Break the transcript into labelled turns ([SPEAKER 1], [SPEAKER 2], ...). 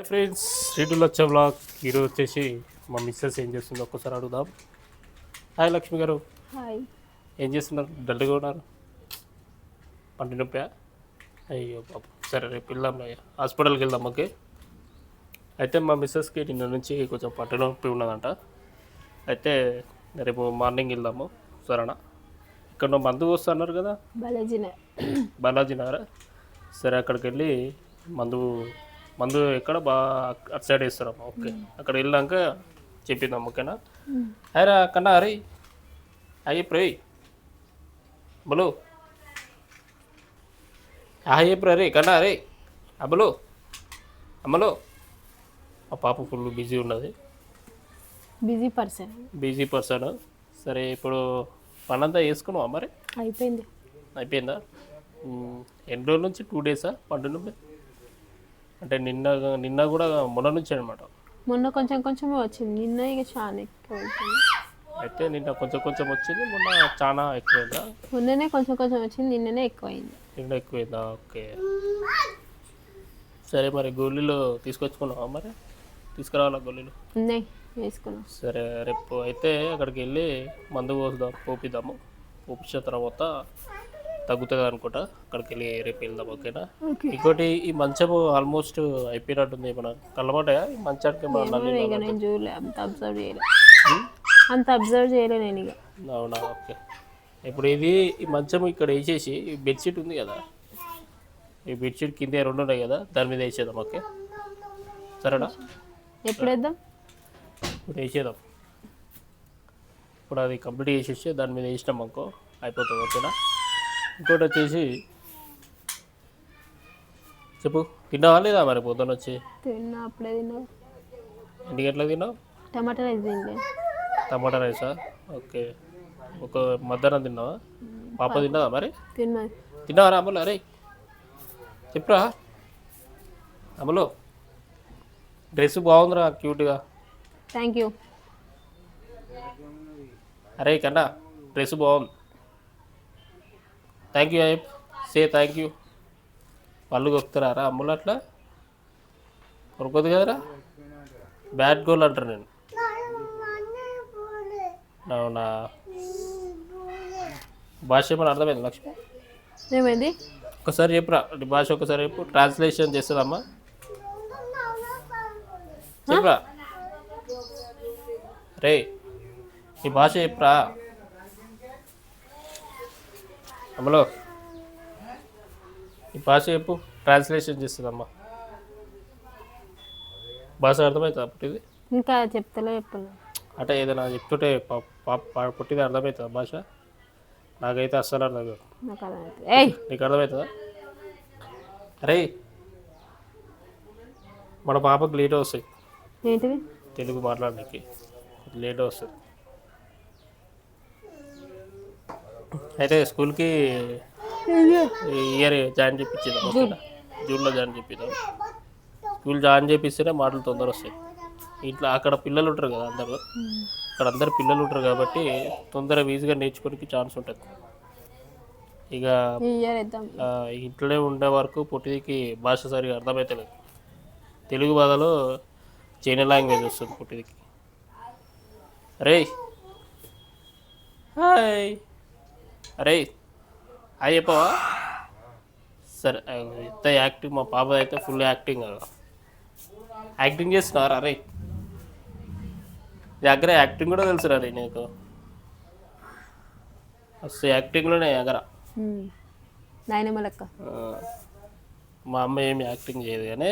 [SPEAKER 1] Hi friends శ్రీడుల్ వచ్చే blog ఈరోజు వచ్చేసి మా మిస్సెస్ ఏం చేస్తుందో ఒక్కసారి అడుగుదాం. హాయ్ లక్ష్మి గారు.
[SPEAKER 2] హాయ్.
[SPEAKER 1] ఏం చేస్తున్నారు? డల్గా ఉన్నారు? పంటి నొప్పా? అయ్యో పాప సరే రేపు వెళ్దాం హాస్పిటల్కి వెళ్దాం ఓకే? అయితే మా మిస్సెస్కి నిన్న నుంచి కొంచెం పంట నొప్పి ఉన్నదంట. అయితే రేపు మార్నింగ్ వెళ్దాము. సరేనా? ఇక్కడ మందు వస్తున్నారు కదా?
[SPEAKER 2] బాలాజీనే
[SPEAKER 1] బాలాజీ నగర్? సరే అక్కడికి వెళ్ళి మందు మందు ఎక్కడ బాగా అటు సైడ్ వేస్తారమ్మా. ఓకే. అక్కడ వెళ్ళాక చెప్పిద్దాం ఓకేనా? అరే కన్నా అరే అయ్యి ప్రే. బలో అయ్యే అరే కన్నా అరే అమ్మలో అమ్మలో. మా పాప ఫుల్ బిజీ ఉన్నది.
[SPEAKER 2] Busy person.
[SPEAKER 1] Busy person. సరే ఇప్పుడు పనంతా వేసుకున్నావా మరి?
[SPEAKER 2] అయిపోయింది.
[SPEAKER 1] అయిపోయిందా. ఎన్ని రోజుల నుంచి? టూ డేసా? పండు అంటే నిన్న నిన్న కూడా మొన్న నుంచి అనమాట
[SPEAKER 2] మొన్న కొంచెం కొంచెమే వచ్చింది. నిన్న ఇక చాలా ఎక్కువ అవుతుంది
[SPEAKER 1] అయితే నిన్న కొంచెం కొంచెం వచ్చింది మొన్న చాలా ఎక్కువైందా?
[SPEAKER 2] మొన్ననే కొంచెం కొంచెం వచ్చింది నిన్ననే ఎక్కువైంది.
[SPEAKER 1] నిన్న ఎక్కువైందా? ఓకే. సరే మరి గోళీలు తీసుకొచ్చుకున్నావా మరి? తీసుకురావాలా గోళీలు
[SPEAKER 2] ఉన్నాయి వేసుకున్నాం.
[SPEAKER 1] సరే రేపు అయితే అక్కడికి వెళ్ళి మందు పోసుదాం పోపిద్దాము. పోపించిన తర్వాత తగ్గుతుంది అనుకుంటా అక్కడికి వెళ్ళి రేపు వెళ్దాం ఓకేనా?
[SPEAKER 2] ఓకే.
[SPEAKER 1] ఇంకోటి ఈ మంచము ఆల్మోస్ట్ అయిపోయినట్టుంది మన కళ్ళమటయా ఈ మంచానికి
[SPEAKER 2] నేను చూడలే అంత అబ్జర్వ్ చేయలే. అంత అబ్జర్వ్ చేయలే నేను ఇక
[SPEAKER 1] అవునా? ఓకే. ఇప్పుడు ఇది ఈ మంచం ఇక్కడ వేసేసి ఈ బెడ్షీట్ ఉంది కదా? ఈ బెడ్షీట్ కింద రెండు ఉన్నాయి కదా? దాని మీద వేసేద్దాం ఓకే? సరేనా?
[SPEAKER 2] ఎప్పుడు వేద్దాం?
[SPEAKER 1] ఇప్పుడు వేసేద్దాం. ఇప్పుడు అది కంప్లీట్ చేసేసి దాని మీద వేసినాం అనుకో అయిపోతుంది ఓకేనా? ఇంకోటి వచ్చేసి చెప్పు. తిన్నావా లేదా మరి పొద్దున్న వచ్చి
[SPEAKER 2] తిన్నా అప్పుడే తిన్నా.
[SPEAKER 1] ఎన్ని గంటలకు తిన్నావు?
[SPEAKER 2] టమాటా రైస్ తినలే
[SPEAKER 1] టమాటా రైసా? ఓకే. ఒక మధ్యాహ్నం తిన్నావా? పాప తిన్నదా మరి?
[SPEAKER 2] తిన్నా.
[SPEAKER 1] తిన్నావా అమ్ములు అరే చెప్పురా. అమ్ములు డ్రెస్ బాగుందిరా క్యూట్గా.
[SPEAKER 2] థ్యాంక్ యూ
[SPEAKER 1] అరే కన్నా డ్రెస్ బాగుంది. థ్యాంక్ యూ అయ్యప్ సే థ్యాంక్ యూ వాళ్ళు కొక్కుతారా అమ్ములు అట్లా? కొనుక్కోదు కదరా? బ్యాడ్ గోల్ అంటారు నేను. అవునా? భాష ఏమైనా అర్థమైంది లక్ష్మి?
[SPEAKER 2] ఏమైంది?
[SPEAKER 1] ఒకసారి చెప్పురా. భాష ఒకసారి చెప్పు. ట్రాన్స్లేషన్ చేస్తుందమ్మా. చెప్పురా. రే నీ భాష చెప్పురా. అమ్మలో ఈ భాష చెప్పు ట్రాన్స్లేషన్ చేస్తుందమ్మా. భాష అర్థమవుతుందా పుట్టిది?
[SPEAKER 2] ఇంకా చెప్తలే చెప్పలే
[SPEAKER 1] అంటే ఏదైనా చెప్తుంటే పుట్టిది అర్థమవుతుందా భాష? నాకైతే అస్సలు అర్థం కాదు
[SPEAKER 2] నాకు
[SPEAKER 1] అర్థమవుతుందా అరే! మన పాపకు లేట్ వస్తాయి. తెలుగు మాట్లాడడానికి. లేట్ వస్తుంది అయితే స్కూల్కి ఇయర్ జాయిన్ చేయించేద్దాం జూన్లో జాయిన్ చేపిద్దాం. స్కూల్ జాయిన్ చేపిస్తేనే మాటలు తొందర వస్తాయి. ఇంట్లో అక్కడ పిల్లలు ఉంటారు కదా అందరూ. అక్కడ అందరు పిల్లలు ఉంటారు కాబట్టి తొందర ఈజీగా నేర్చుకోనికి ఛాన్స్ ఉంటుంది. ఇక ఇంట్లోనే ఉండే వరకు పుట్టిదికి భాష సరిగా అర్థమవుతలేదు తెలుగు బాధలో చైనా లాంగ్వేజ్ వస్తుంది పుట్టిదికి అరే హాయ్. అరే హాయ్ చెప్పవా? సరే ఇంత యాక్టింగ్ మా పాప అయితే ఫుల్ యాక్టింగ్ యాక్టింగ్ చేస్తున్నారా అరే దగ్గర యాక్టింగ్ కూడా తెలుసురా రే నీకు? అసలు యాక్టింగ్లోనే ఎగర.
[SPEAKER 2] నాయనమ్మ లెక్క.
[SPEAKER 1] ఆ, మా అమ్మ ఏమి యాక్టింగ్ చేయదు కానీ